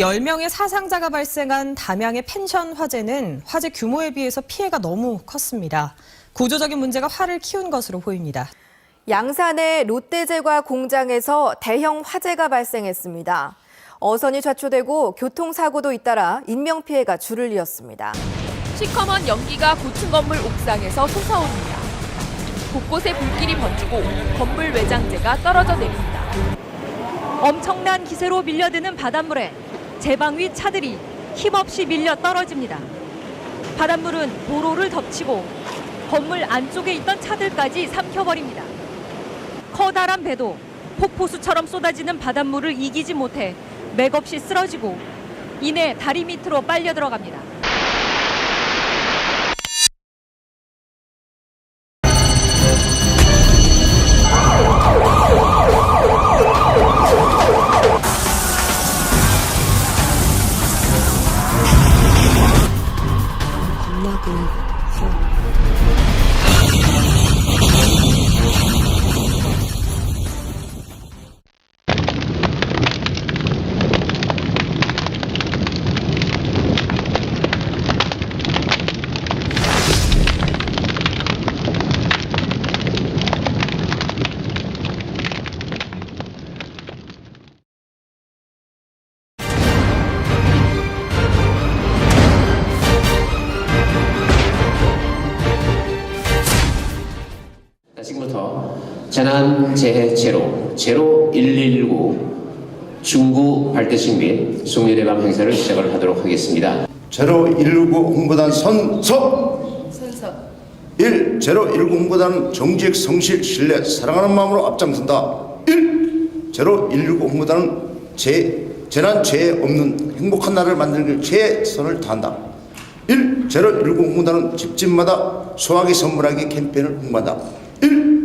10명의 사상자가 발생한 담양의 펜션 화재는 화재 규모에 비해서 피해가 너무 컸습니다. 구조적인 문제가 화를 키운 것으로 보입니다. 양산의 롯데제과 공장에서 대형 화재가 발생했습니다. 어선이 좌초되고 교통사고도 잇따라 인명피해가 줄을 이었습니다. 시커먼 연기가 고층 건물 옥상에서 솟아오릅니다. 곳곳에 불길이 번지고 건물 외장재가 떨어져 내립니다. 엄청난 기세로 밀려드는 바닷물에 제방 위 차들이 힘없이 밀려 떨어집니다. 바닷물은 도로를 덮치고 건물 안쪽에 있던 차들까지 삼켜버립니다. 커다란 배도 폭포수처럼 쏟아지는 바닷물을 이기지 못해 맥없이 쓰러지고 이내 다리 밑으로 빨려 들어갑니다. 재난 재해 제로 제로 119 중구 발대식 및 숙면 예방 행사를 시작을 하도록 하겠습니다. 제로 119 홍보단 선서 선서 1. 제로 119 홍보단은 정직, 성실, 신뢰, 사랑하는 마음으로 앞장선다 1. 제로 119 홍보단은 재, 재난, 재해 없는 행복한 나라를 만들기 최선을 다한다 1. 제로 119 홍보단은 집집마다 소화기 선물하기 캠페인을 홍보한다 1.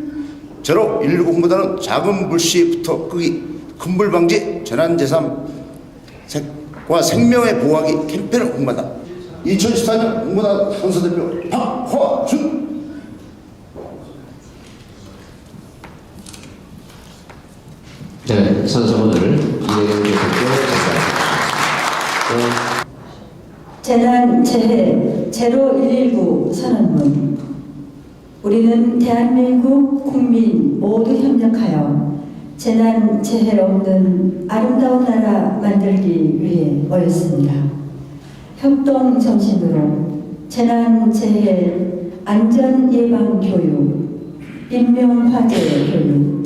제로 119 홍보단은 작은 불씨부터 끄기, 큰불 방지, 재난재산 과 생명의 보호하기 캠페인을 홍보한다. 2014년 홍보단 선서대표 박화준. 네, 선서문을 이혜영 대표 재난 재해 제로 119 선언문 우리는 대한민국 국민 모두 협력하여 재난 재해 없는 아름다운 나라 만들기 위해 모였습니다. 협동 정신으로 재난 재해 안전 예방 교육, 인명 화재 교육,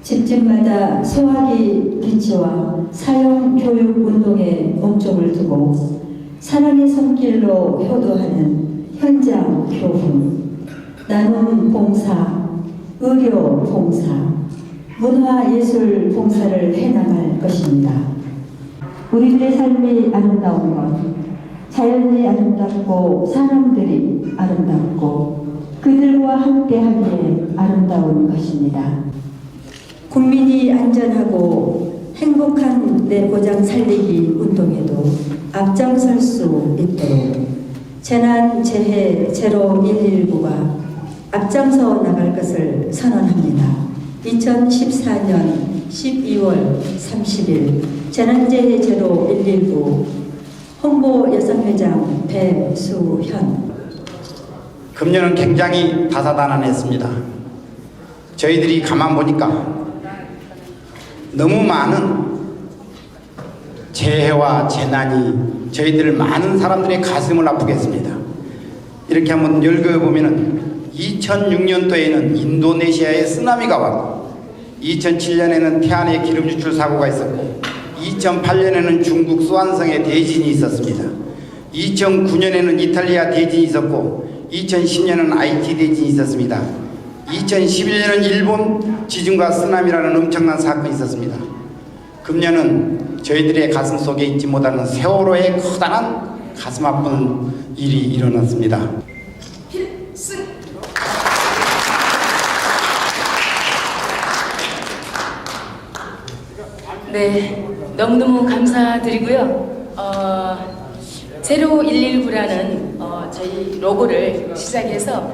집집마다 소화기 비치와 사용 교육 운동에 목적을 두고 사랑의 손길로 효도하는 현장 교훈, 나눔 봉사, 의료 봉사, 문화예술 봉사를 해나갈 것입니다. 우리들의 삶이 아름다운 것, 자연이 아름답고 사람들이 아름답고 그들과 함께하기에 아름다운 것입니다. 국민이 안전하고 행복한 내 고장 살리기 운동에도 앞장설 수 있도록 재난 재해 제로 119가 앞장서 나갈 것을 선언합니다. 2014년 12월 30일 재난재해 제로 119 홍보 여성회장 배수현 금년은 굉장히 다사다난했습니다. 저희들이 가만 보니까 너무 많은 재해와 재난이 저희들 많은 사람들의 가슴을 아프게 했습니다. 이렇게 한번 읽어보면은 2006년도에는 인도네시아에 쓰나미가 왔고 2007년에는 태안에 기름 유출 사고가 있었고 2008년에는 중국 수완성에 대진이 있었습니다. 2009년에는 이탈리아 대진이 있었고 2010년에는 IT 대진이 있었습니다. 2011년은 일본 지진과 쓰나미라는 엄청난 사건이 있었습니다. 금년은 저희들의 가슴 속에 있지 못하는 세월호의 커다란 가슴 아픈 일이 일어났습니다. 네, 너무너무 감사드리고요. 어, 제로 119라는 어, 저희 로고를 시작해서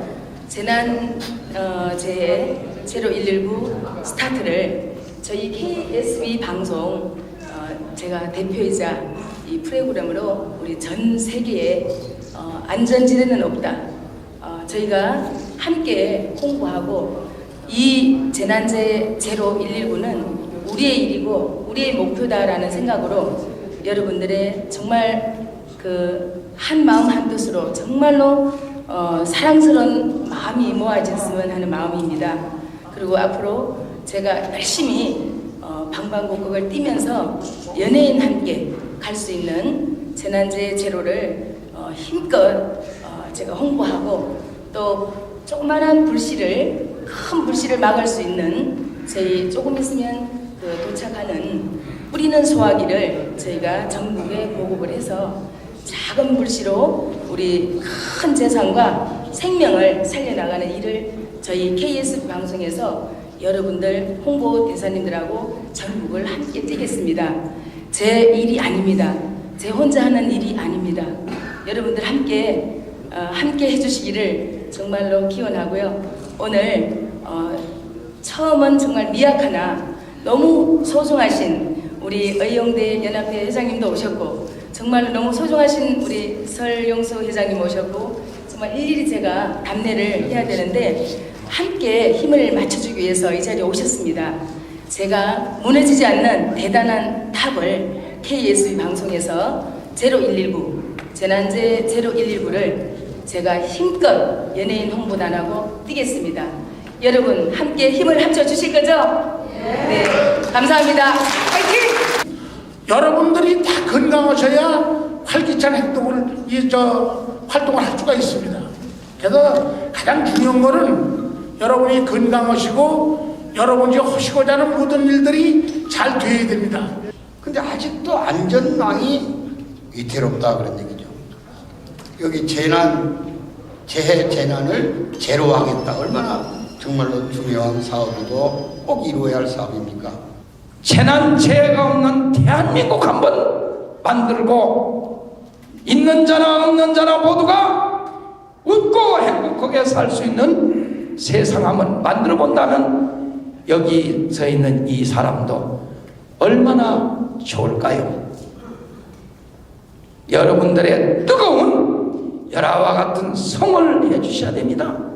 재난 어, 재해 제로 119 스타트를 저희 KSB 방송 어, 제가 대표이자 이 프로그램으로 우리 전 세계에 어, 안전지대는 없다. 어, 저희가 함께 홍보하고 이 재난재 제로 119는 우리의 일이고 우리의 목표다라는 생각으로 여러분들의 정말 그 한 마음 한 뜻으로 정말로 어, 사랑스러운 마음이 모아졌으면 하는 마음입니다. 그리고 앞으로 제가 열심히 어, 방방곡곡을 뛰면서 연예인 함께 갈 수 있는 재난재 제로를 어, 힘껏 어, 제가 홍보하고 또 조그마한 불씨를 큰 불씨를 막을 수 있는 저희 조금 있으면 그 도착하는 뿌리는 소화기를 저희가 전국에 보급을 해서 작은 불씨로 우리 큰 재산과 생명을 살려나가는 일을 저희 KS 방송에서 여러분들 홍보 대사님들하고 전국을 함께 뛰겠습니다. 제 일이 아닙니다. 제 혼자 하는 일이 아닙니다. 여러분들 함께 어, 함께 해주시기를 정말로 기원하고요. 오늘 어, 처음은 정말 미약하나 너무 소중하신 우리 의용대 연합회 회장님도 오셨고 정말 너무 소중하신 우리 설용수 회장님 오셨고 정말 일일이 제가 답례를 해야 되는데 함께 힘을 맞춰주기 위해서 이 자리에 오셨습니다. 제가 무너지지 않는 대단한 탑을 KSB 방송에서 0119 재난제 0119를 제가 힘껏 연예인 홍보단하고 뛰겠습니다. 여러분 함께 힘을 합쳐 주실 거죠? 네, 감사합니다. 파이팅! 여러분들이 다 건강하셔야 활기찬 행동을 이 저 활동을 할 수가 있습니다. 그래서 가장 중요한 거는 여러분이 건강하시고 여러분이 하시고자 하는 모든 일들이 잘 돼야 됩니다. 근데 아직도 안전망이 위태롭다 그런 얘기죠. 여기 재난, 재해 재난을 제로하겠다. 얼마나 정말로 중요한 사업이고 꼭 이루어야 할 사업입니까? 재난 재해가 없는 대한민국 한번 만들고 있는 자나 없는 자나 모두가 웃고 행복하게 살 수 있는 세상 한번 만들어 본다면 여기 서 있는 이 사람도 얼마나 좋을까요? 여러분들의 뜨거운 열화와 같은 성을 해주셔야 됩니다.